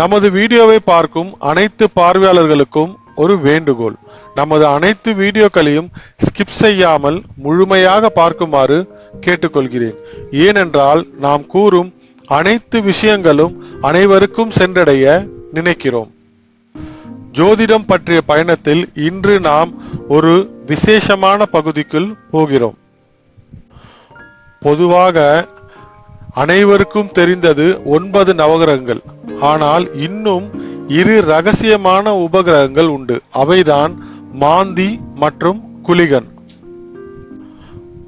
நமது வீடியோவை பார்க்கும் அனைத்து பார்வையாளர்களுக்கும் ஒரு வேண்டுகோள். நமது அனைத்து வீடியோக்களையும் ஸ்கிப் செய்யாமல் முழுமையாக பார்க்குமாறு கேட்டுக்கொள்கிறேன். ஏனென்றால் நாம் கூறும் அனைத்து விஷயங்களும் அனைவருக்கும் சென்றடைய நினைக்கிறோம். ஜோதிடம் பற்றிய பயணத்தில் இன்று நாம் ஒரு விசேஷமான பகுதிக்குள் போகிறோம். பொதுவாக அனைவருக்கும் தெரிந்தது ஒன்பது நவகிரகங்கள். ஆனால் இன்னும் இரு ரகசியமான உபகிரகங்கள் உண்டு. அவைதான் மாந்தி மற்றும் குலிகன்.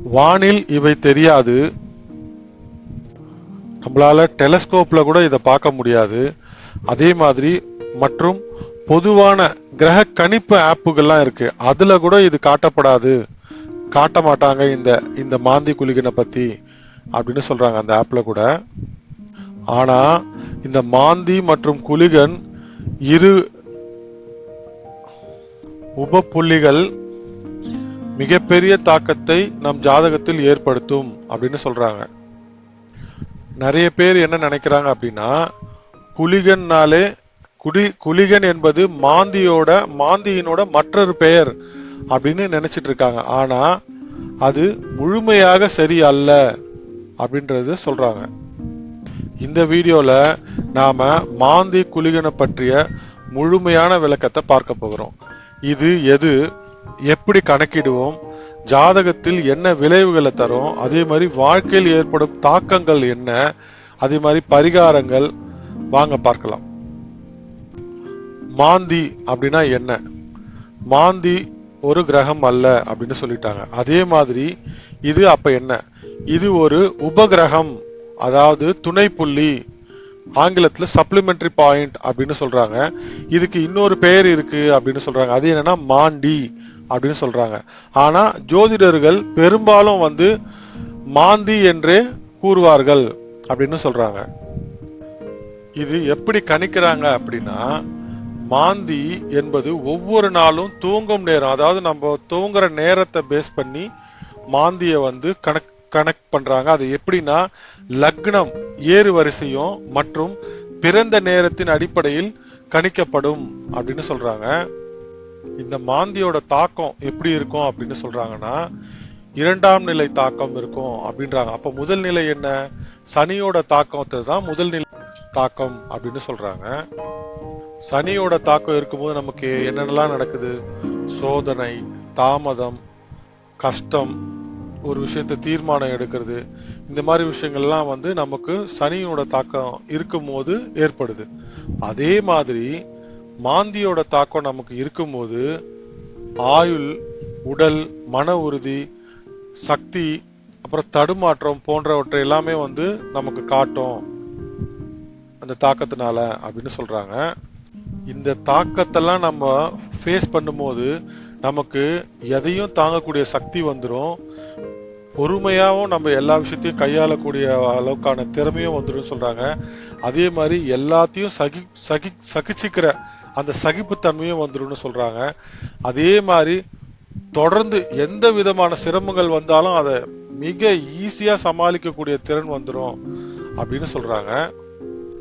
வானில் இவை தெரியாது. நம்மளால டெலஸ்கோப்ல கூட இதை பார்க்க முடியாது. அதே மாதிரி மற்றும் பொதுவான கிரக கணிப்பு ஆப்புகள்லாம் இருக்கு. அதுல கூட இது காட்டப்படாது. காட்ட மாட்டாங்க இந்த இந்த மாந்தி குலிகனை பத்தி. அப்படின்னு சொல்றாங்க அந்த ஆப்ல கூட. ஆனா இந்த மாந்தி மற்றும் குலிகன் இரு உப புள்ளிகள் மிகப்பெரிய தாக்கத்தை நம் ஜாதகத்தில் ஏற்படுத்தும் அப்படின்னு சொல்றாங்க. நிறைய பேர் என்ன நினைக்கிறாங்க அப்படின்னா குலிகன்னாலே குடி குலிகன் என்பது மாந்தியோட மாந்தியினோட மற்றொரு பெயர் அப்படின்னு நினைச்சிட்டு இருக்காங்க. ஆனா அது முழுமையாக சரி அல்ல. அப்படின்றது சொல்றாங்க. இந்த வீடியோவில் நாம மாந்தி குலிகனை பற்றிய முழுமையான விளக்கத்தை பார்க்க போகிறோம். இது எது எப்படி கணக்கிடுவோம் ஜாதகத்தில் என்ன விளைவுகளை தரும் அதே மாதிரி வாழ்க்கையில் ஏற்படும் தாக்கங்கள் என்ன அதே மாதிரி பரிகாரங்கள் வாங்க பார்க்கலாம். மாந்தி அப்படின்னா என்ன? மாந்தி ஒரு கிரகம் அல்ல அப்படின்னு சொல்லிட்டாங்க. அதே மாதிரி இது அப்ப என்ன? இது ஒரு உபகிரகம் அதாவது துணை புள்ளி ஆங்கிலத்தில் சப்ளிமெண்டரி பாயிண்ட் அப்படின்னு சொல்றாங்க. இதுக்கு இன்னொரு பெயர் இருக்கு அப்படின்னு சொல்றாங்க. அது என்னன்னா மாண்டி அப்படின்னு சொல்றாங்க. ஆனா ஜோதிடர்கள் பெரும்பாலும் வந்து மாந்தி என்றே கூறுவார்கள் அப்படின்னு சொல்றாங்க. இது எப்படி கணிக்கிறாங்க அப்படின்னா மாந்தி என்பது ஒவ்வொரு நாளும் தூங்கும் நேரம் அதாவது நம்ம தூங்குற நேரத்தை பேஸ் பண்ணி மாந்தியை வந்து கணக்கு கனெக்ட் பண்றாங்க. அது எப்படின்னா லக்னம் ஏறு வரிசையும் மற்றும் பிறந்த நேரத்தின் அடிப்படையில் கணிக்கப்படும் அப்படின்னு சொல்றாங்க. இந்த மாந்தியோட தாக்கம் எப்படி இருக்கும் அப்படின்னு சொல்றாங்கன்னா இரண்டாம் நிலை தாக்கம் இருக்கும் அப்படின்றாங்க. அப்ப முதல் நிலை என்ன? சனியோட தாக்கத்தை தான் முதல் நிலை தாக்கம் அப்படின்னு சொல்றாங்க. சனியோட தாக்கம் இருக்கும்போது நமக்கு என்னென்னலாம் நடக்குது? சோதனை தாமதம் கஷ்டம் ஒரு விஷயத்தை தீர்மானம் எடுக்கிறது. இந்த மாதிரி விஷயங்கள்லாம் வந்து நமக்கு சனியோட தாக்கம் இருக்கும்போது ஏற்படுது. அதே மாதிரி மாந்தியோட தாக்கம் நமக்கு இருக்கும்போது ஆயுள் உடல் மன உறுதி சக்தி அப்புறம் தடுமாற்றம் போன்றவற்றை எல்லாமே வந்து நமக்கு காட்டும். அந்த தாக்கத்தினால அப்படின்னு சொல்றாங்க. இந்த தாக்கத்தெல்லாம் நம்ம ஃபேஸ் பண்ணும்போது நமக்கு எதையும் தாங்கக்கூடிய சக்தி வந்துடும் பொறுமையாகவும் நம்ம எல்லா விஷயத்தையும் கையாளக்கூடிய அளவுக்கான திறமையும் வந்துடும் சொல்கிறாங்க அதே மாதிரி எல்லாத்தையும் சகி சகி சகிச்சிக்கிற அந்த சகிப்புத்தன்மையும் வந்துடும் சொல்கிறாங்க அதே மாதிரி தொடர்ந்து எந்த விதமான சிரமங்கள் வந்தாலும் அதை மிக ஈஸியாக சமாளிக்கக்கூடிய திறன் வந்துடும் அப்படின்னு சொல்கிறாங்க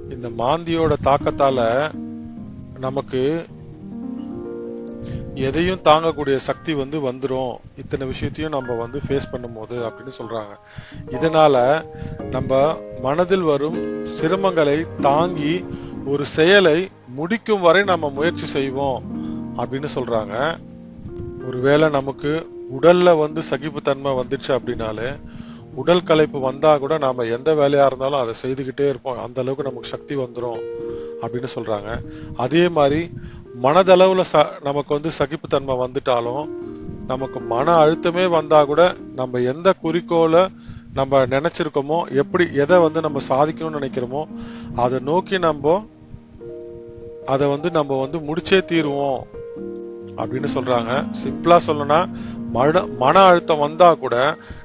இந்த மாந்தியோட தாக்கத்தால் நமக்கு எதையும் தாங்கக்கூடிய சக்தி வந்து வந்துரும். இத்தனை விஷயத்தையும் நம்ம வந்து ஃபேஸ் பண்ணும்போது அப்படின்னு சொல்கிறாங்க இதனால் நம்ம மனதில் வரும் சிரமங்களை தாங்கி ஒரு செயலை முடிக்கும் வரை நம்ம முயற்சி செய்வோம் அப்படின்னு சொல்கிறாங்க ஒருவேளை நமக்கு உடலில் வந்து சகிப்புத்தன்மை வந்துச்சு அப்படின்னாலே உடல் கலைப்பு வந்தால் கூட நாம் எந்த வேலையாக இருந்தாலும் அதை செய்துக்கிட்டே இருப்போம். அந்த அளவுக்கு நமக்கு சக்தி வந்துடும் அப்படின்னு சொல்கிறாங்க அதே மாதிரி மனதளவில் ச நமக்கு வந்து சகிப்புத்தன்மை வந்துட்டாலும் நமக்கு மன அழுத்தமே வந்தால் கூட நம்ம எந்த குறிக்கோளை நம்ம நினச்சிருக்கோமோ எப்படி எதை வந்து நம்ம சாதிக்கணும்னு நினைக்கிறோமோ அதை நோக்கி நம்ம அதை வந்து நம்ம வந்து முடிச்சே தீருவோம் அப்படின்னு சொல்கிறாங்க சிம்பிளாக சொல்லணும்னா மன மன அழுத்தம் வந்தால் கூட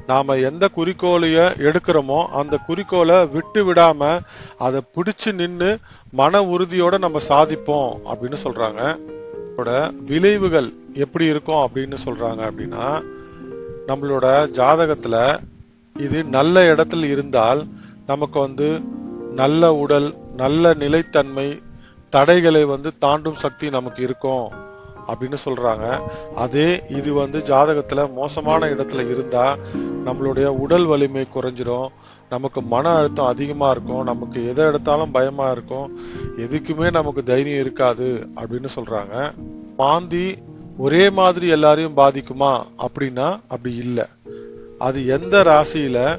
நாம் எந்த குறிக்கோளைய எடுக்கிறோமோ அந்த குறிக்கோளை விட்டு விடாமல் அதை பிடிச்சு நின்று மன உறுதியோடு நம்ம சாதிப்போம் அப்படின்னு சொல்கிறாங்க இதோட விளைவுகள் எப்படி இருக்கும் அப்படின்னு சொல்கிறாங்க அப்படின்னா நம்மளோட ஜாதகத்தில் இது நல்ல இடத்துல இருந்தால் நமக்கு வந்து நல்ல உடல் நல்ல நிலைத்தன்மை தடைகளை வந்து தாண்டும் சக்தி நமக்கு இருக்கும். அப்படின்னு சொல்றாங்க. அதே இது வந்து ஜாதகத்துல மோசமான இடத்துல இருந்தா நம்மளுடைய உடல் வலிமை குறைஞ்சிரும். நமக்கு மன அழுத்தம் அதிகமா இருக்கும். நமக்கு எதை எடுத்தாலும் பயமா இருக்கும். எதுக்குமே நமக்கு தைரியம் இருக்காது அப்படின்னு சொல்றாங்க. மாந்தி ஒரே மாதிரி எல்லாரையும் பாதிக்குமா அப்படின்னா அப்படி இல்லை. அது எந்த ராசியில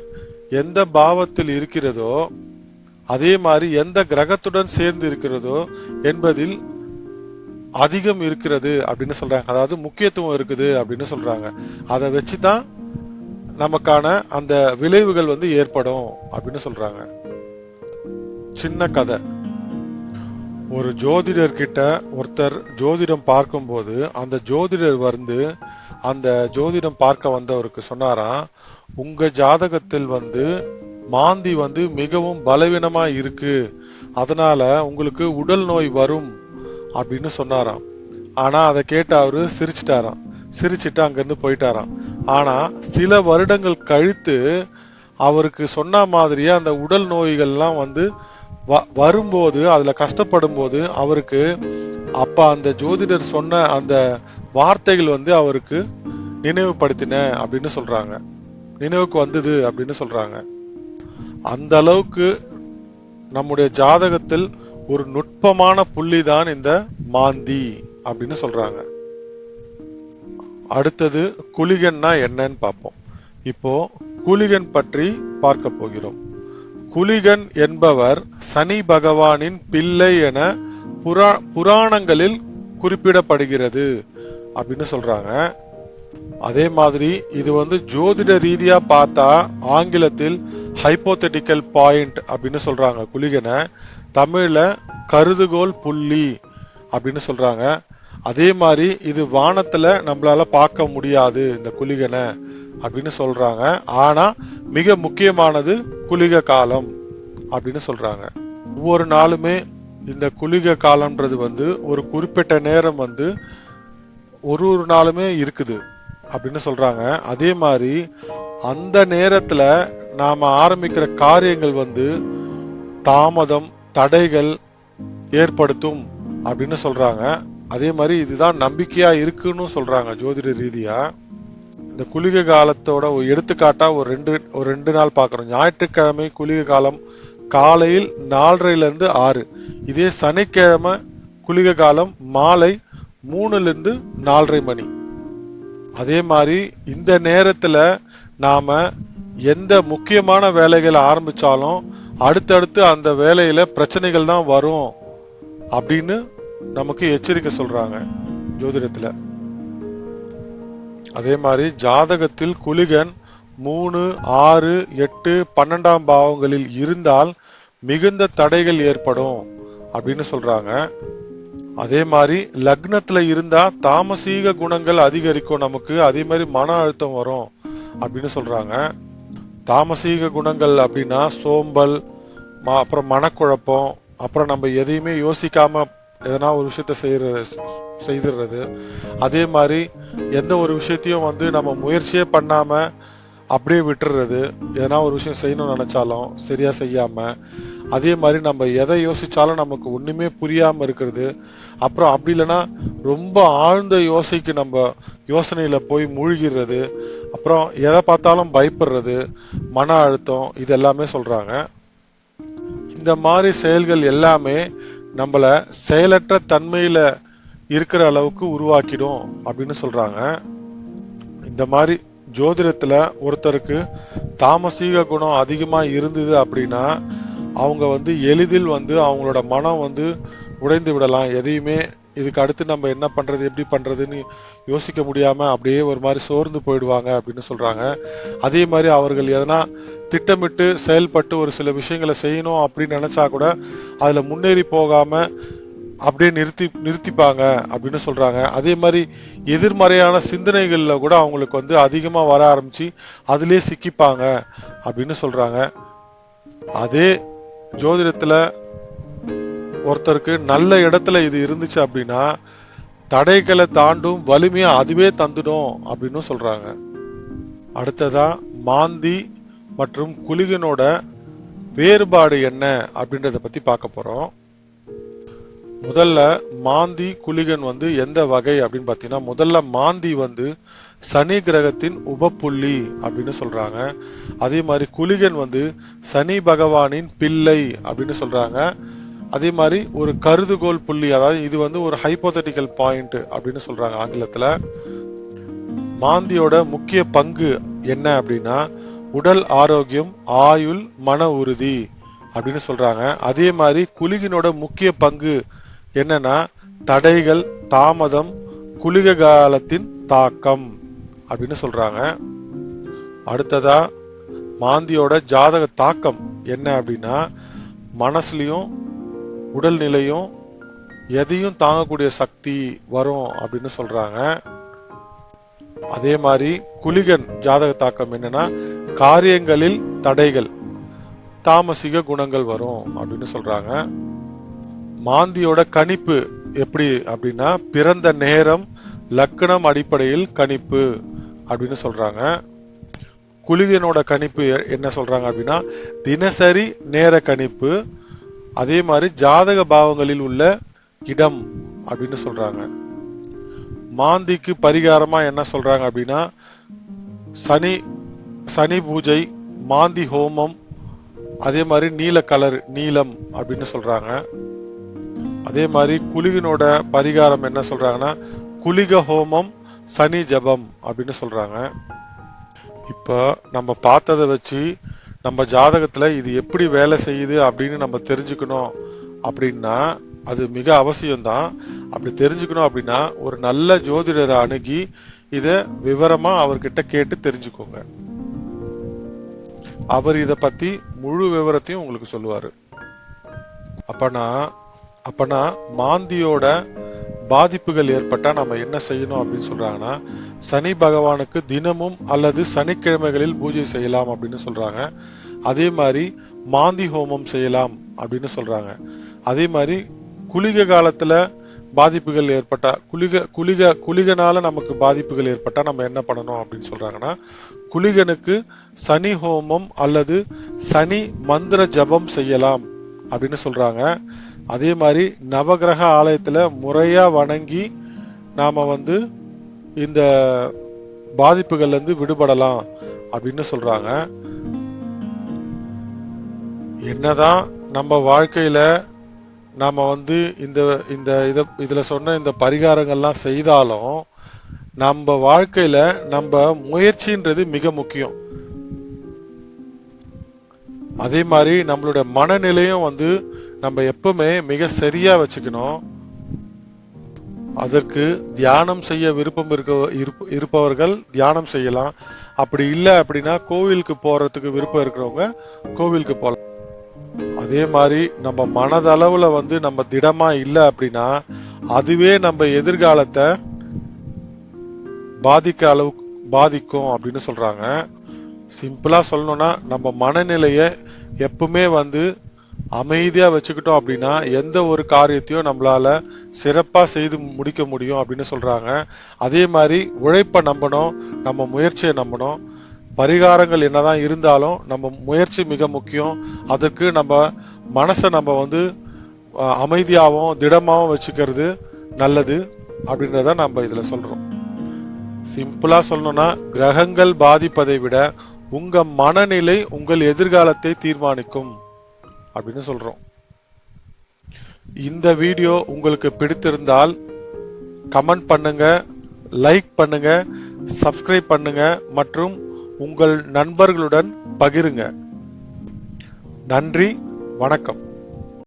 எந்த பாவத்தில் இருக்கிறதோ அதே மாதிரி எந்த கிரகத்துடன் சேர்ந்து இருக்கிறதோ என்பதில் அதிகம் இருக்கிறது அப்படின்னு சொல்றாங்க. அதாவது முக்கியத்துவம் இருக்குது அப்படின்னு சொல்றாங்க. அதை வச்சுதான் நமக்கான அந்த விளைவுகள் வந்து ஏற்படும் அப்படின்னு சொல்றாங்க. சின்ன கதை. ஒரு ஜோதிடர் கிட்ட ஒருத்தர் ஜோதிடம் பார்க்கும்போது அந்த ஜோதிடர் வந்து அந்த ஜோதிடம் பார்க்க வந்தவருக்கு சொன்னாராம் உங்க ஜாதகத்தில் வந்து மாந்தி வந்து மிகவும் பலவீனமா இருக்கு. அதனால உங்களுக்கு உடல் நோய் வரும் அப்படின்னு சொன்னாராம். ஆனா அதை கேட்டு அவரு சிரிச்சிட்டாராம். சிரிச்சிட்டு அங்கிருந்து போயிட்டாராம். ஆனா சில வருடங்கள் கழித்து அவருக்கு சொன்ன மாதிரியே அந்த உடல் நோய்கள்லாம் வந்து வ- வரும்போது அதுல கஷ்டப்படும் போது அவருக்கு அப்ப அந்த ஜோதிடர் சொன்ன அந்த வார்த்தைகள் வந்து அவருக்கு நினைவுபடுத்தின அப்படின்னு சொல்றாங்க. நினைவுக்கு வந்தது அப்படின்னு சொல்றாங்க. அந்த அளவுக்கு நம்முடைய ஜாதகத்தில் ஒரு நுட்பமான புள்ளி தான் இந்த மாந்தி அப்படின்னு சொல்றாங்க. அடுத்தது குளிகன்னா என்னன்னு பார்ப்போம். இப்போ குளிகன் பற்றி பார்க்க போகிறோம். குளிகன் என்பவர் சனி பகவானின் பிள்ளை என புரா புராணங்களில் குறிப்பிடப்படுகிறது அப்படின்னு சொல்றாங்க. அதே மாதிரி இது வந்து ஜோதிட ரீதியா பார்த்தா ஆங்கிலத்தில் ஹைப்போதெட்டிக்கல் பாயிண்ட் அப்படின்னு சொல்றாங்க குளிகனை தமிழில் கருதுகோள் புள்ளி அப்படின்னு சொல்கிறாங்க அதே மாதிரி இது வானத்தில் நம்மளால் பார்க்க முடியாது இந்த குளிகனை அப்படின்னு சொல்கிறாங்க ஆனால் மிக முக்கியமானது குளிக காலம் அப்படின்னு சொல்கிறாங்க ஒவ்வொரு நாளுமே இந்த குளிக காலம்ன்றது வந்து ஒரு குறிப்பிட்ட நேரம் வந்து ஒரு ஒரு நாளுமே இருக்குது அப்படின்னு சொல்கிறாங்க அதே மாதிரி அந்த நேரத்தில் நாம் ஆரம்பிக்கிற காரியங்கள் வந்து தாமதம் தடைகள் ஏற்படுத்தும் அப்படின்னு சொல்றாங்க. அதே மாதிரி இதுதான் நம்பிக்கையா இருக்குன்னு சொல்றாங்க ஜோதிட ரீதியா. இந்த குளிகை காலத்தோட ஒரு எடுத்துக்காட்டா ஒரு ரெண்டு ஒரு ரெண்டு நாள் பார்க்குறோம் ஞாயிற்றுக்கிழமை குளிகை காலம் காலையில் நாலரைலேருந்து ஆறு. இதே சனிக்கிழமை குளிகை காலம் மாலை மூணுலேருந்து நாலரை மணி. அதே மாதிரி இந்த நேரத்தில் நாம் எந்த முக்கியமான வேலைகளை ஆரம்பித்தாலும் அடுத்தடுத்து அந்த வேலையில பிரச்சனைகள் தான் வரும் அப்படின்னு நமக்கு எச்சரிக்கை சொல்றாங்க ஜோதிடத்துல. அதே மாதிரி ஜாதகத்தில் குலிகன் மூணு ஆறு எட்டு பன்னெண்டாம் பாவங்களில் இருந்தால் மிகுந்த தடைகள் ஏற்படும் அப்படின்னு சொல்றாங்க. அதே மாதிரி லக்னத்துல இருந்தா தாமசீக குணங்கள் அதிகரிக்கும் நமக்கு அதே மாதிரி மன அழுத்தம் வரும் அப்படின்னு சொல்றாங்க. தாமசீக குணங்கள் அப்படின்னா சோம்பல் அப்புறம் மனக்குழப்பம் அப்புறம் நம்ம எதையுமே யோசிக்காம எதனா ஒரு விஷயத்த செய்யறது செய்திடுறது அதே மாதிரி எந்த ஒரு விஷயத்தையும் வந்து நம்ம முயற்சியே பண்ணாம அப்படியே விட்டுறது. எதனா ஒரு விஷயம் செய்யணும்னு நினைச்சாலும் சரியா செய்யாம. அதே மாதிரி நம்ம எதை யோசிச்சாலும் நமக்கு ஒண்ணுமே புரியாம இருக்கிறது. அப்புறம் அப்படி இல்லைன்னா ரொம்ப ஆழ்ந்த யோசைக்கு நம்ம யோசனையில போய் மூழ்கிடுறது அப்புறம் எதை பார்த்தாலும் பயப்படுறது மன அழுத்தம் இது எல்லாமே சொல்றாங்க. இந்த மாதிரி செயல்கள் எல்லாமே நம்மளை செயலற்ற தன்மையில் இருக்கிற அளவுக்கு உருவாக்கிடும் அப்படின்னு சொல்கிறாங்க இந்த மாதிரி ஜோதிடத்தில் ஒருத்தருக்கு தாமசீக குணம் அதிகமாக இருந்தது அப்படின்னா அவங்க வந்து எளிதில் வந்து அவங்களோட மனம் வந்து உடைந்து விடலாம். எதையுமே இதுக்கு அடுத்து நம்ம என்ன பண்ணுறது எப்படி பண்ணுறதுன்னு யோசிக்க முடியாமல் அப்படியே ஒரு மாதிரி சோர்ந்து போயிடுவாங்க அப்படின்னு சொல்கிறாங்க அதே மாதிரி அவர்கள் எதனா திட்டமிட்டு செயல்பட்டு ஒரு சில விஷயங்களை செய்யணும் அப்படின்னு நினச்சா கூட அதில் முன்னேறி போகாமல் அப்படியே நிறுத்தி நிறுத்திப்பாங்க அப்படின்னு சொல்கிறாங்க அதே மாதிரி எதிர்மறையான சிந்தனைகளில் கூட அவங்களுக்கு வந்து அதிகமாக வர ஆரம்பித்து அதிலே சிக்கிப்பாங்க அப்படின்னு சொல்கிறாங்க அதே ஜோதிடத்தில் ஒருத்தருக்கு நல்ல இடத்துல இது இருந்துச்சு அப்படின்னா தடைகளை தாண்டும் வலிமையை அதுவே தந்துடும் அப்படின்னு சொல்றாங்க. அடுத்ததா மாந்தி மற்றும் குலிகனோட வேறுபாடு என்ன அப்படின்றத பத்தி பார்க்க போறோம். முதல்ல மாந்தி குலிகன் வந்து எந்த வகை அப்படின்னு பாத்தீங்கன்னா முதல்ல மாந்தி வந்து சனி கிரகத்தின் உபப்புள்ளி அப்படின்னு சொல்றாங்க. அதே மாதிரி குலிகன் வந்து சனி பகவானின் பிள்ளை அப்படின்னு சொல்றாங்க. அதே மாதிரி ஒரு கருதுகோள் புள்ளி அதாவது இது வந்து ஒரு ஹைப்போதட்டிக்கல் பாயிண்ட் அப்படின்னு சொல்றாங்க ஆங்கிலத்துல. மாந்தியோட முக்கிய பங்கு என்ன அப்படின்னா உடல் ஆரோக்கியம் ஆயுள் மன உறுதி அப்படின்னு சொல்றாங்க. அதே மாதிரி குளிகினோட முக்கிய பங்கு என்னன்னா தடைகள் தாமதம் குளிக காலத்தின் தாக்கம் அப்படின்னு சொல்றாங்க. அடுத்ததா மாந்தியோட ஜாதக தாக்கம் என்ன அப்படின்னா மனசுலயும் உடல்நிலையும் எதையும் தாங்கக்கூடிய சக்தி வரும் அப்படின்னு சொல்றாங்க. அதே மாதிரி குலிகன் ஜாதக தாக்கம் என்னன்னா காரியங்களில் தடைகள் தாமசிக குணங்கள் வரும் அப்படின்னு சொல்றாங்க. மாந்தியோட கணிப்பு எப்படி அப்படின்னா பிறந்த நேரம் லக்கணம் அடிப்படையில் கணிப்பு அப்படின்னு சொல்றாங்க. குலிகனோட கணிப்பு என்ன சொல்றாங்க அப்படின்னா தினசரி நேர கணிப்பு அதே மாதிரி ஜாதக பாவங்களில் உள்ள இடம் அப்படின்னு சொல்றாங்க. மாந்திக்கு பரிகாரமா என்ன சொல்றாங்க அப்படின்னா சனி சனி பூஜை மாந்தி ஹோமம் அதே மாதிரி நீல கலர் நீலம் அப்படின்னு சொல்றாங்க. அதே மாதிரி குளிகனோட பரிகாரம் என்ன சொல்றாங்கன்னா குளிக ஹோமம் சனி ஜபம் அப்படின்னு சொல்றாங்க. இப்ப நம்ம பார்த்ததை வச்சு நம்ம ஜாதகத்தில் இது எப்படி வேலை செய்யுது அப்படின்னு நம்ம தெரிஞ்சுக்கணும் அப்படின்னா அது மிக அவசியம்தான். அப்படி தெரிஞ்சுக்கணும் அப்படின்னா ஒரு நல்ல ஜோதிடரை அணுகி இதை விவரமாக அவர்கிட்ட கேட்டு தெரிஞ்சுக்கோங்க. அவர் இதை பற்றி முழு விவரத்தையும் உங்களுக்கு சொல்லுவார். அப்பனா அப்பனா மாந்தியோட பாதிப்புகள் ஏற்பட்டா நம்ம என்ன செய்யணும் அப்படின்னு சொல்றாங்கன்னா சனி பகவானுக்கு தினமும் அல்லது சனிக்கிழமைகளில் பூஜை செய்யலாம் அப்படின்னு சொல்றாங்க. அதே மாதிரி மாந்தி ஹோமம் செய்யலாம் அப்படின்னு சொல்றாங்க. அதே மாதிரி குளிக காலத்துல பாதிப்புகள் ஏற்பட்டா குளிக குளிக குளிகனால நமக்கு பாதிப்புகள் ஏற்பட்டா நம்ம என்ன பண்ணணும் அப்படின்னு சொல்றாங்கன்னா குளிகனுக்கு சனி ஹோமம் அல்லது சனி மந்திர ஜபம் செய்யலாம் அப்படின்னு சொல்றாங்க. அதே மாதிரி நவகிரக ஆலயத்தில் முறையாக வணங்கி நாம் வந்து இந்த பாதிப்புகள்லேருந்து விடுபடலாம் அப்படின்னு சொல்கிறாங்க என்னதான் நம்ம வாழ்க்கையில் நாம் வந்து இந்த இந்த இதை இதில் சொன்ன இந்த பரிகாரங்கள்லாம் செய்தாலும் நம்ம வாழ்க்கையில் நம்ம முயற்சின்றது மிக முக்கியம். அதே மாதிரி நம்மளுடைய மனநிலையும் வந்து நம்ம எப்பவுமே மிக சரியா வச்சுக்கணும். அதற்கு தியானம் செய்ய விருப்பம் இருக்க இருப்பவர்கள் தியானம் செய்யலாம். அப்படி இல்லை அப்படின்னா கோவிலுக்கு போறதுக்கு விருப்பம் இருக்கிறவங்க கோவிலுக்கு போகலாம் அதே மாதிரி நம்ம மனதளவுல வந்து நம்ம திடமா இல்லை அப்படின்னா அதுவே நம்ம எதிர்காலத்தை பாதிக்க அளவு பாதிக்கும் அப்படின்னு சொல்றாங்க. சிம்பிளா சொல்லணும்னா நம்ம மனநிலையை எப்பவுமே வந்து அமைதியாக வச்சுக்கிட்டோம் அப்படின்னா எந்த ஒரு காரியத்தையும் நம்மளால சிறப்பாக செய்து முடிக்க முடியும் அப்படின்னு சொல்கிறாங்க அதே மாதிரி உழைப்பை நம்பணும் நம்ம முயற்சியை நம்பணும். பரிகாரங்கள் என்னதான் இருந்தாலும் நம்ம முயற்சி மிக முக்கியம். அதற்கு நம்ம மனசை நம்ம வந்து அமைதியாகவும் திடமாகவும் வச்சுக்கிறது நல்லது அப்படின்றத நம்ம இதில் சொல்கிறோம் சிம்பிளாக சொல்லணும்னா கிரகங்கள் பாதிப்பதை விட உங்கள் மனநிலை உங்கள் எதிர்காலத்தை தீர்மானிக்கும். அப்படின்னு சொல்றோம். இந்த வீடியோ உங்களுக்கு பிடித்திருந்தால் கமெண்ட் பண்ணுங்க லைக் பண்ணுங்க சப்ஸ்கிரைப் பண்ணுங்க மற்றும் உங்கள் நண்பர்களுடன் பகிருங்க. நன்றி வணக்கம்.